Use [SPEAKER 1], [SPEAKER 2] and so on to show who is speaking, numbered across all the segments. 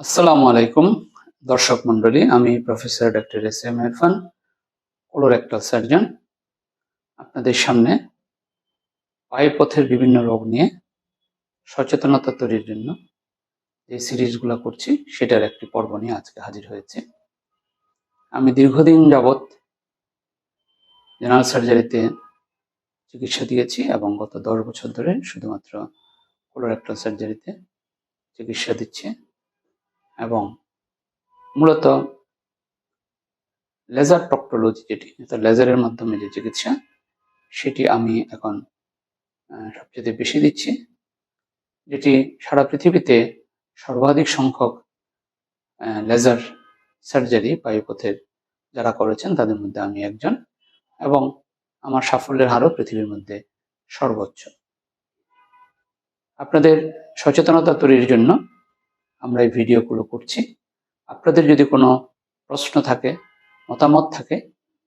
[SPEAKER 1] আসসালামু আলাইকুম, দর্শক মন্ডলী আমি professor doctor S M Irfan colorectal surgeon আপনাদের সামনে পায়ুপথের বিভিন্ন রোগ নিয়ে সচেতনতা তৈরির জন্য যে সিরিজগুলো করছি, সেটার একটি পর্ব নিয়ে আজকে হাজির হয়েছে। আমি দীর্ঘদিন যাবৎ জেনারেল সার্জারিতে চিকিৎসা দিয়েছি এবং গত দশ বছর ধরে শুধুমাত্র কোলোরেক্টাল সার্জারিতে চিকিৎসা দিচ্ছি। এবং মূলত লেজার প্রক্টোলজি যেটি লেজারের মাধ্যমে যে চিকিৎসা, সেটি আমি এখন সবচেয়ে বেশি দিচ্ছি, যেটি সারা পৃথিবীতে সর্বাধিক সংখ্যক লেজার সার্জারি বায়ুপথের যারা করেছেন, তাদের মধ্যে আমি একজন এবং আমার সাফল্যের হারও পৃথিবীর মধ্যে সর্বোচ্চ। আপনাদের সচেতনতা তৈরির জন্য আমরা এই ভিডিওগুলো করছি। আপনাদের যদি কোনো প্রশ্ন থাকে, মতামত থাকে,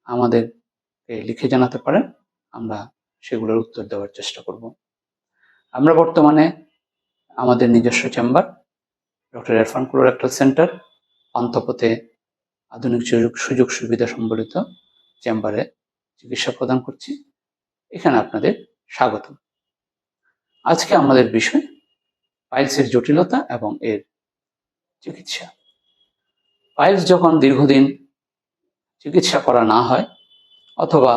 [SPEAKER 1] আমাদেরকে লিখে জানাতে পারেন, আমরা সেগুলোর উত্তর দেওয়ার চেষ্টা করব। আমরা বর্তমানে আমাদের নিজস্ব chamber, doctor Irfan colorectal centre পান্থপথে আধুনিক সুযোগ সুযোগ সুবিধা সম্বলিত চেম্বারে চিকিৎসা প্রদান করছি। এখানে আপনাদের স্বাগত আজকে আমাদের বিষয়, পাইলসের জটিলতা এবং এর চিকিৎসা। পাইলস যখন দীর্ঘদিন চিকিৎসা করা না হয়, অথবা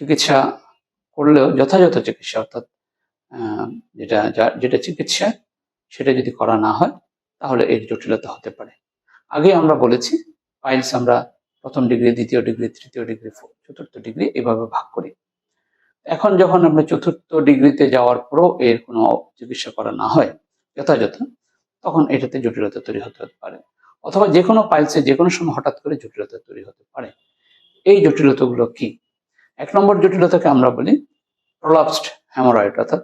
[SPEAKER 1] চিকিৎসা করলেও যথাযথ চিকিৎসা, অর্থাৎ যেটা যেটা চিকিৎসা সেটা যদি করা না হয়, তাহলে এর জটিলতা হতে পারে। আগে আমরা বলেছি, পাইলস আমরা প্রথম ডিগ্রি, দ্বিতীয় ডিগ্রি, তৃতীয় ডিগ্রি চতুর্থ ডিগ্রি এভাবে ভাগ করি। এখন যখন আমরা চতুর্থ ডিগ্রিতে যাওয়ার পরও এর কোনো চিকিৎসা করা না হয়, যথাযথ তখন এটাতে জটিলতা তৈরি হতে পারে। অথবা যে কোনো পাইলসে যে কোনো সময় হঠাৎ করে জটিলতা তৈরি হতে পারে। এই জটিলতাগুলো কি? এক নম্বর জটিলতাকে আমরা বলি প্রলাপসড হ্যামোরয়েড অর্থাৎ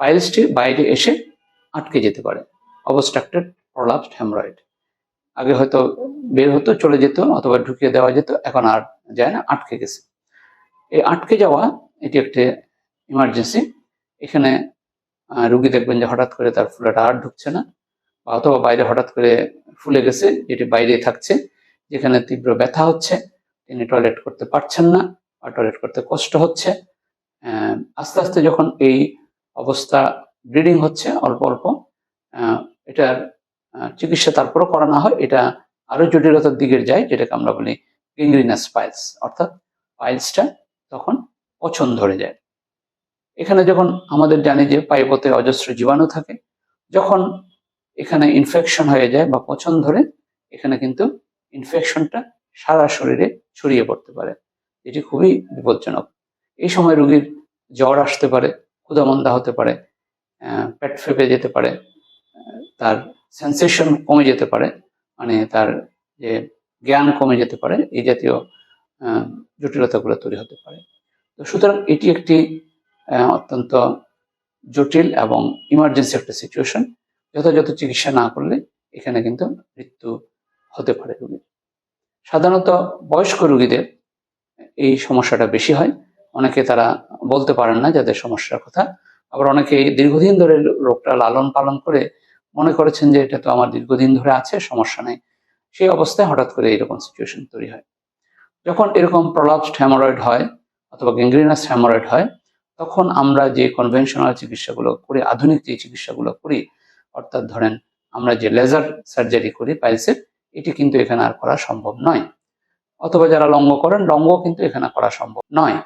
[SPEAKER 1] পাইলসটি বাইরে এসে আটকে যেতে পারে। অবস্ট্রাক্টেড প্রলাপসড হ্যামোরয়েড আগে হয়তো বের হতো, চলে যেত অথবা ঢুকিয়ে দেওয়া যেত, এখন আর যায় না, আটকে গেছে। এই আটকে যাওয়া, এটি একটি ইমার্জেন্সি এখানে রুগী দেখবেন যে হঠাৎ করে তার ফুলাটা আর ঢুকছে না। অথবা বাইরে হঠাৎ করে ফুলে গেছে যেটি বাইরে থাকছে, যেখানে তীব্র ব্যথা হচ্ছে, তিনি টয়লেট করতে পারছেন না বা টয়লেট করতে কষ্ট হচ্ছে। আস্তে আস্তে যখন এই অবস্থা ব্লিডিং হচ্ছে, অল্প অল্প এটার চিকিৎসা তারপরও করা না হয়। এটা আরও জটিলতার দিকে যায়, যেটাকে আমরা বলি গেংগ্রিনাস পাইলস অর্থাৎ পাইলসটা তখন পছন ধরে যায়। এখানে যখন আমাদের জানি যে পাইপতে অজস্র জীবাণু থাকে, যখন এখানে ইনফেকশন হয়ে যায় বা পছন ধরে, এখানে কিন্তু ইনফেকশনটা সারা শরীরে ছড়িয়ে পড়তে পারে। এটি খুবই বিপজ্জনক। এই সময় রোগীর জ্বর আসতে পারে, ক্ষুধামন্দা হতে পারে পেট ফেপে যেতে পারে তার সেন্সেশন কমে যেতে পারে মানে তার যে জ্ঞান কমে যেতে পারে, এই জাতীয় জটিলতাগুলো তৈরি হতে পারে। তো সুতরাং এটি একটি অত্যন্ত জটিল এবং ইমার্জেন্সি একটা সিচুয়েশন যথাযথ চিকিৎসা না করলে এখানে কিন্তু মৃত্যু হতে পারে রোগীর। সাধারণত বয়স্ক রোগীদের এই সমস্যাটা বেশি হয়। অনেকে তারা বলতে পারেন না যাদের সমস্যার কথা। আবার অনেকে দীর্ঘদিন ধরে রোগটা লালন পালন করে মনে করেছেন যে এটা তো আমার দীর্ঘদিন ধরে আছে, সমস্যা নেই। সেই অবস্থায় হঠাৎ করে এরকম সিচুয়েশন তৈরি হয়। যখন এরকম প্রলাপসড হ্যামোরয়েড হয় অথবা গ্যাংগ্রিনাস হ্যামোরয়েড হয়, তখন আমরা যে কনভেনশনাল চিকিৎসাগুলো করি, আধুনিক যে চিকিৎসাগুলো করি অর্থাৎ ধরেন আমরা যে লেজার সার্জারি করি পাইলসের, এটি কিন্তু এখানে আর করা সম্ভব নয়। অথবা যারা লঙ্গ করেন লঙ্গ কিন্তু এখানে করা সম্ভব নয়।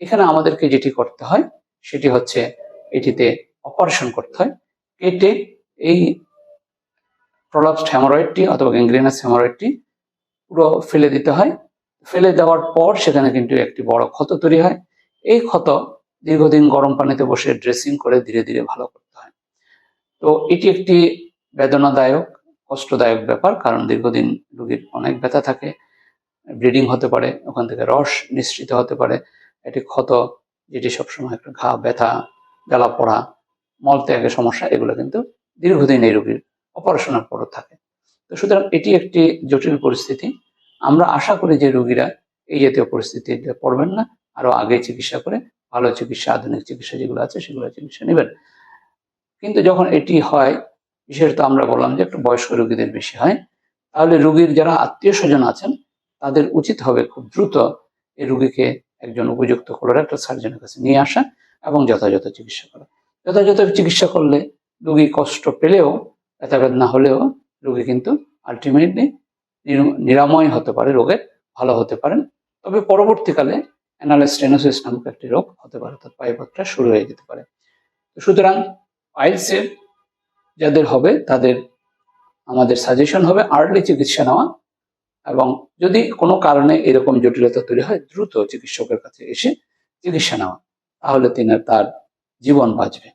[SPEAKER 1] এখানে আমাদেরকে যেটি করতে হয়, সেটি হচ্ছে এটিতে অপারেশন করতে হয়। কেটে এই প্রলাপসড হ্যামোরয়েডটি অথবা গ্যাংগ্রিনাস হ্যামোরয়েডটি পুরো ফেলে দিতে হয়। ফেলে দেওয়ার পর সেখানে কিন্তু একটি বড় ক্ষত তৈরি হয়। এই ক্ষত দীর্ঘদিন গরম পানিতে বসে ড্রেসিং করে ধীরে ধীরে ভালো করতে তো এটি একটি বেদনাদায়ক, কষ্টদায়ক ব্যাপার, কারণ দীর্ঘদিন রোগীর অনেক ব্যথা থাকে, ব্লিডিং হতে পারে, ওখান থেকে রস নিঃসৃত হতে পারে, এটি ক্ষত, যেটি সবসময় একটা ঘা, ব্যথা, জ্বালা পড়া, মল ত্যাগের সমস্যা, এগুলো কিন্তু দীর্ঘদিন এই রোগীর অপারেশনের পরও থাকে। তো সুতরাং এটি একটি জটিল পরিস্থিতি। আমরা আশা করি যে রোগীরা এই জাতীয় পরিস্থিতিতে পড়বেন না আরও আগে চিকিৎসা করে ভালো চিকিৎসা, আধুনিক চিকিৎসা যেগুলো আছে, সেগুলো চিকিৎসা নেবেন। কিন্তু যখন এটি হয়, বিশেষত আমরা বললাম যে একটু বয়স্ক রোগীদের বেশি হয়, তাহলে রুগীর যারা আত্মীয় স্বজন আছেন, তাদের উচিত হবে খুব দ্রুত এই রুগীকে একজন উপযুক্ত কোলোরেক্টাল সার্জনের কাছে নিয়ে আসা এবং যথাযথ চিকিৎসা করা। যথাযথ চিকিৎসা করলে রুগী কষ্ট পেলেও ব্যথা বেদনা হলেও রুগী কিন্তু আলটিমেটলি নিরাময় হতে পারে, রোগের ভালো হতে পারেন। তবে পরবর্তীকালে অ্যানালাস্টেনোসিস নামক একটি রোগ হতে পারে অর্থাৎ পাইপথটা শুরু হয়ে যেতে পারে। সুতরাং পাইলসের যাদের হবে, তাদের আমাদের সাজেশন হবে আর্লি চিকিৎসা নেওয়া এবং যদি কোনো কারণে এরকম জটিলতা তৈরি হয়, দ্রুত চিকিৎসকের কাছে এসে চিকিৎসা নেওয়া, তাহলে তিনি তার জীবন বাঁচবে।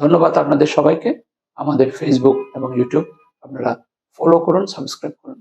[SPEAKER 1] ধন্যবাদ আপনাদের সবাইকে। আমাদের ফেসবুক এবং ইউটিউব আপনারা ফলো করুন সাবস্ক্রাইব করুন।